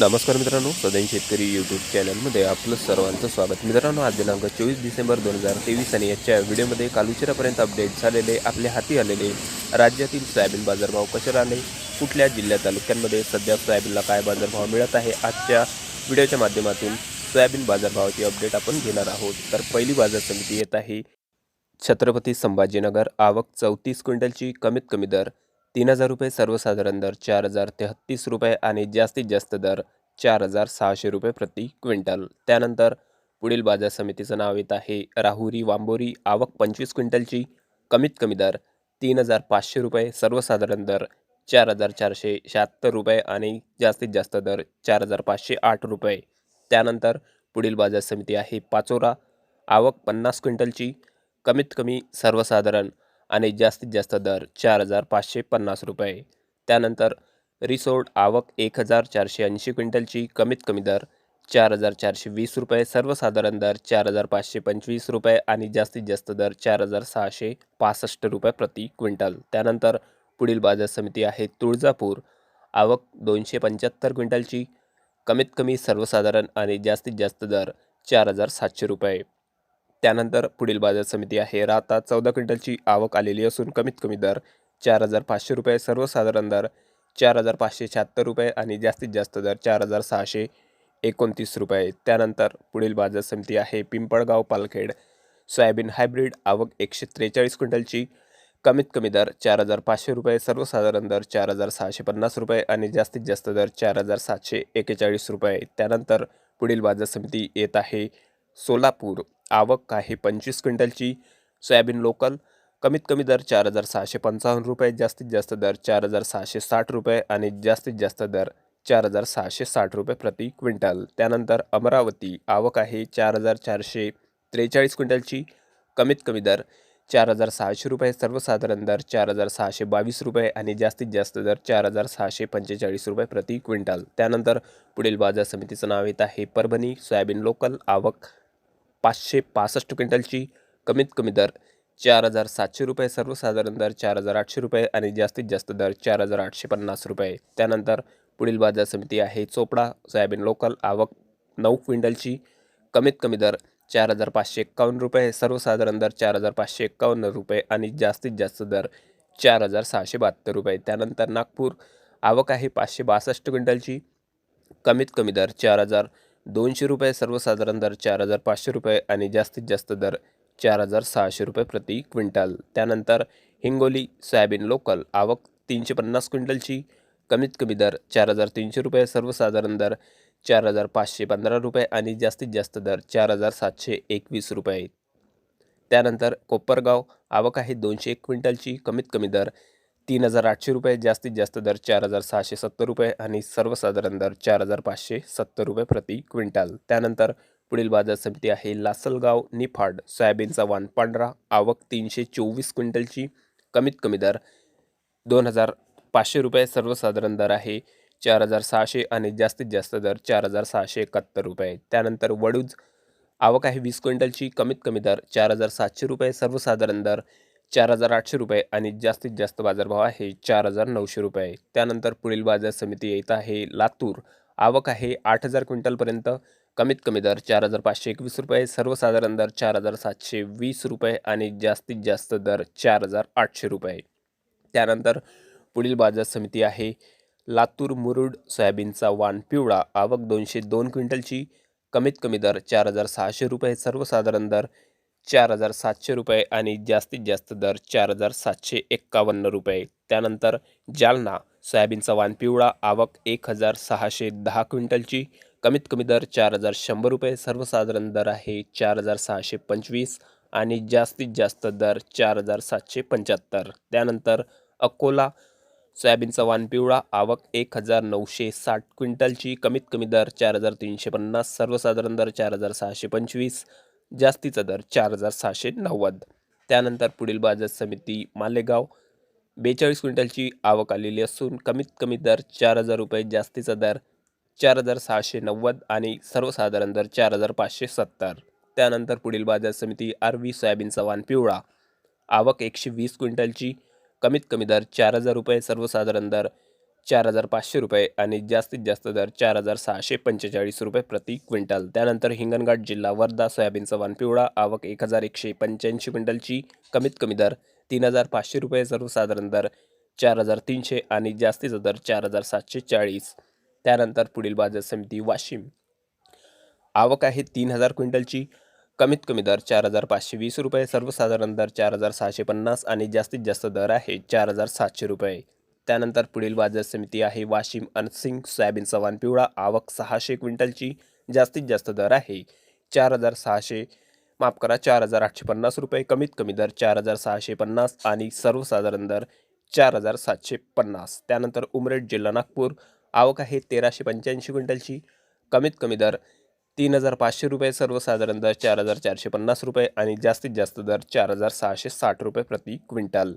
नमस्कार मित्रांनो सदैन शेतकरी यूट्यूब चॅनलमध्ये आपलं सर्वांचं स्वागत. मित्रांनो आज दिनांक चोवीस डिसेंबर दोन हजार तेवीस आणि याच्या व्हिडिओमध्ये काल उशिरापर्यंत अपडेट झालेले आपल्या हाती आलेले राज्यातील सोयाबीन बाजारभाव कसे राहिले? कुठल्या जिल्ह्या तालुक्यांमध्ये सध्या सोयाबीनला काय बाजारभाव मिळत आहे? आजच्या व्हिडिओच्या माध्यमातून सोयाबीन बाजारभावाची अपडेट आपण घेणार आहोत. तर पहिली बाजार समिती येत आहे छत्रपती संभाजीनगर. आवक चौतीस क्विंटलची कमीत कमी दर तीन हजार रुपये सर्वसाधारण दर चार हजार तेहत्तीस रुपये आणि जास्तीत जास्त दर चार हजार सहाशे रुपये प्रति क्विंटल. त्यानंतर पुढील बाजार समितीचं नाव येत आहे राहुरी वांबोरी आवक पंचवीस क्विंटलची कमीत कमी दर तीन हजार पाचशे रुपये सर्वसाधारण दर चार हजार चारशे शहात्तर रुपये आणि जास्तीत जास्त दर चार हजार पाचशे आठ रुपये. त्यानंतर पुढील बाजार समिती आहे पाचोरा आवक पन्नास क्विंटलची कमीत कमी सर्वसाधारण आणि जास्तीत जास्त दर चार हजार पाचशे पन्नास रुपये. त्यानंतर रिसोर्ट आवक एक हजार चारशे ऐंशी क्विंटलची कमीत कमी दर चार हजार चारशे वीस रुपये. सर्वसाधारण दर चार हजार पाचशे पंचवीस रुपये आणि जास्तीत जास्त दर चार हजार सहाशे पासष्ट रुपये प्रति क्विंटल. त्यानंतर पुढील बाजार समिती आहे तुळजापूर. आवक दोनशे पंच्याहत्तर क्विंटलची कमीत कमी सर्वसाधारण आणि जास्तीत जास्त दर चार हजार सातशे रुपये. त्यानंतर पुढील बाजार समिती आहे. राहता चौदा क्विंटलची आवक आलेली असून कमीत कमी दर चार हजार पाचशे रुपये सर्वसाधारण दर चार हजार पाचशे शहात्तर रुपये आणि जास्तीत जास्त दर चार हजार सहाशे एकोणतीस रुपये. त्यानंतर पुढील बाजार समिती आहे. पिंपळगाव पालखेड. सोयाबीन हायब्रिड आवक एकशे त्रेचाळीस क्विंटलची. कमीत कमी दर चार हजार पाचशे रुपये सर्वसाधारण दर चार हजार सहाशे पन्नास रुपये आणि जास्तीत जास्त दर चार हजार सातशे एकेचाळीस रुपये. त्यानंतर पुढील बाजार समिती येत आहे सोलापूर. आवक आहे पंचवीस क्विंटलची सोयाबीन लोकल. कमीत कमी दर चार हजार सहाशे पंचावन्न रुपये जास्तीत जास्त दर चार हजार सहाशे साठ रुपये आणि जास्तीत जास्त दर चार हजार सहाशे साठ रुपये प्रति क्विंटल. त्यानंतर अमरावती आवक आहे चार हजार चारशे त्रेचाळीस क्विंटलची. कमीत कमी दर चार हजार सहाशे रुपये सर्वसाधारण दर चार हजार सहाशे बावीस रुपये आणि जास्तीत जास्त दर चार हजार सहाशे पंचेचाळीस रुपये प्रति क्विंटल. त्यानंतर पुढील बाजार समितीचं नाव येत आहे परभणी सोयाबीन लोकल आवक. पाचशे पासष्ट क्विंटलची कमीत कमी दर चार हजार सातशे रुपये सर्वसाधारण दर चार हजार आठशे रुपये आणि जास्तीत जास्त दर चार हजार आठशे पन्नास रुपये. त्यानंतर पुढील बाजार समिती आहे चोपडा सोयाबीन लोकल आवक नऊ क्विंटलची कमीत कमी दर चार हजार पाचशे एक्कावन्न रुपये सर्वसाधारण दर चार हजार पाचशे एक्कावन्न रुपये आणि जास्तीत जास्त दर चार हजार सहाशे बहात्तर रुपये. त्यानंतर नागपूर आवक आहे पाचशे बासष्ट क्विंटलची कमीत कमी दर चार हजार दोनशे रुपये सर्वसाधारण दर चार हजार पाचशे रुपये आणि जास्तीत जास्त दर चार हजार सहाशे रुपये प्रति क्विंटल. त्यानंतर हिंगोली सोयाबीन लोकल आवक तीनशे पन्नास क्विंटलची. कमीत कमी दर चार हजार तीनशे रुपये सर्वसाधारण दर चार हजार पाचशे पंधरा रुपये आणि जास्तीत जास्त दर चार हजार सातशे एकवीस रुपये. त्यानंतर कोपरगाव आवक आहे दोनशे एक क्विंटलची. कमीत कमी दर तीन हजार आठशे रुपये जास्तीत जास्त दर चार हजार सहाशे सत्तर रुपये आणि सर्वसाधारण दर चार हजार पाचशे सत्तर रुपये प्रति क्विंटल. त्यानंतर पुढील बाजार समिती आहे लासलगाव निफाड सोयाबीनचा वाण पांढरा आवक तीनशे चोवीस क्विंटलची. कमीत कमी दर दोन हजार पाचशे रुपये सर्वसाधारण दर आहे चार हजार सहाशे आणि जास्तीत जास्त दर चार हजार सहाशे एकाहत्तर रुपये. त्यानंतर वडूज आवक आहे वीस क्विंटलची. कमीत कमी दर चार हजार सातशे रुपये सर्वसाधारण दर चार हजार आठशे रुपये आणि जास्तीत जास्त बाजारभाव आहे चार हजार नऊशे रुपये. त्यानंतर पुढील बाजार समिती येत आहे लातूर. आवक आहे आठ हजार क्विंटलपर्यंत. कमीत कमी दर चार हजार पाचशे एकवीस रुपये सर्वसाधारण दर चार हजार सातशे वीस रुपये आणि जास्तीत जास्त दर चार हजार आठशे रुपये. त्यानंतर पुढील बाजार समिती आहे लातूर मुरुड सोयाबीनचा वाण पिवळा. आवक दोनशे दोन क्विंटलची. कमीत कमी दर चार हजार सहाशे रुपये सर्वसाधारण दर चार हजार सातशे रुपये आणि जास्तीत जास्त दर चार हजार सातशे एक्कावन्न रुपये. त्यानंतर जालना सोयाबीनचा वाण पिवळा आवक एक हजार सहाशे दहा क्विंटलची. कमीत कमी दर चार हजार शंभर रुपये. सर्वसाधारण दर आहे चार हजार सहाशे पंचवीस आणि जास्तीत जास्त दर चार हजार सातशे पंच्याहत्तर. त्यानंतर अकोला सोयाबीनचा वाण पिवळा आवक एक हजार नऊशे साठ क्विंटलची. कमीत कमी दर चार हजार तीनशे पन्नास. सर्वसाधारण दर चार हजार सहाशे पंचवीस. जास्तीचा दर चार हजार सहाशे नव्वद. त्यानंतर पुढील बाजार समिती मालेगाव. बेचाळीस क्विंटलची आवक आलेली असून कमीत कमी दर चार हजार रुपये जास्तीचा दर चार हजार सहाशे नव्वद आणि सर्वसाधारण दर चार हजार पाचशे सत्तर. त्यानंतर पुढील बाजार समिती आरवी सोयाबीनचा वाण पिवळा आवक एकशे वीस क्विंटलची कमीत कमी दर चार हजार रुपये सर्वसाधारण दर चार हजार पाचशे रुपये आणि जास्तीत जास्त दर चार हजार सहाशे पंचेचाळीस रुपये प्रति क्विंटल. त्यानंतर हिंगणघाट जिल्हा वर्धा सोयाबीनचा वाण पिवळा आवक एक हजार एकशे पंच्याऐंशी क्विंटलची कमीत कमी दर तीन हजार पाचशे रुपये सर्वसाधारण दर चार हजार तीनशे आणि जास्तीचा दर चार हजार सातशे चाळीस. त्यानंतर पुढील बाजार समिती वाशिम. आवक आहे तीन हजार क्विंटलची कमीत कमी दर चार हजार पाचशे वीस रुपये सर्वसाधारण दर चार हजार सहाशे पन्नास आणि जास्तीत जास्त दर आहे चार हजार सातशे रुपये. त्यानंतर पुढील बाजार समिती आहे. वाशिम अनसिंग सोयाबीन सवान पिवळा आवक सहाशे क्विंटलची जास्तीत जास्त दर आहे. चार हजार सहाशे माफ करा चार हजार आठशे पन्नास रुपये कमीत कमी दर चार हजार सहाशे पन्नास आणि सर्वसाधारण दर चार हजार सातशे पन्नास. त्यानंतर उमरेड जिल्हा नागपूर आवक आहे तेराशे पंच्याऐंशी क्विंटलची कमीत कमी दर तीन हजार पाचशे रुपये सर्वसाधारण दर चार हजार चारशे पन्नास रुपये आणि जास्तीत जास्त दर चार हजार सहाशे साठ रुपये प्रति क्विंटल.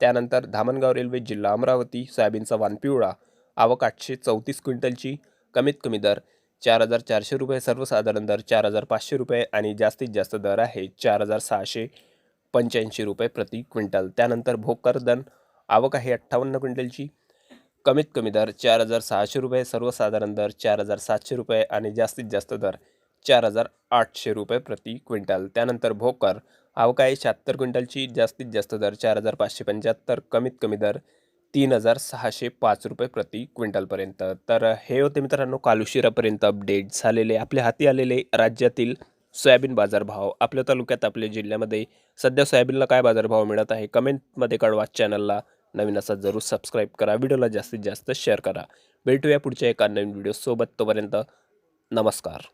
त्यानंतर धामणगाव रेल्वे जिल्हा अमरावती सोयाबीनचा वाण पिवळा आवक आठशे चौतीस क्विंटलची कमीत कमी दर चार हजार चारशे रुपये सर्वसाधारण दर चार हजार पाचशे रुपये आणि जास्तीत जास्त दर आहे चार हजार सहाशे पंच्याऐंशी रुपये प्रति क्विंटल. त्यानंतर भोकरदन आवक आहे अठ्ठावन्न क्विंटलची कमीत कमी दर चार हजार सहाशे रुपये सर्वसाधारण दर चार हजार सातशे रुपये आणि जास्तीत जास्त दर चार हजार आठशे रुपये प्रति क्विंटल. त्यानंतर भोकर आवक आहे शहात्तर क्विंटलची जास्तीत जास्त दर चार हजार पाचशे पंच्याहत्तर कमीत कमी दर तीन हजार सहाशे पाच रुपये प्रति क्विंटलपर्यंत. तर हे होते मित्रांनो काल उशिरापर्यंत अपडेट झालेले आपल्या हाती आलेले राज्यातील सोयाबीन बाजारभाव. आपल्या तालुक्यात आपल्या जिल्ह्यामध्ये सध्या सोयाबीनला काय बाजारभाव मिळत आहे कमेंटमध्ये कळवा. चॅनलला नवीन असा जरूर सबस्क्राईब करा व्हिडिओला जास्तीत जास्त शेअर करा. भेटूया पुढच्या एका नवीन व्हिडिओसोबत तोपर्यंत नमस्कार.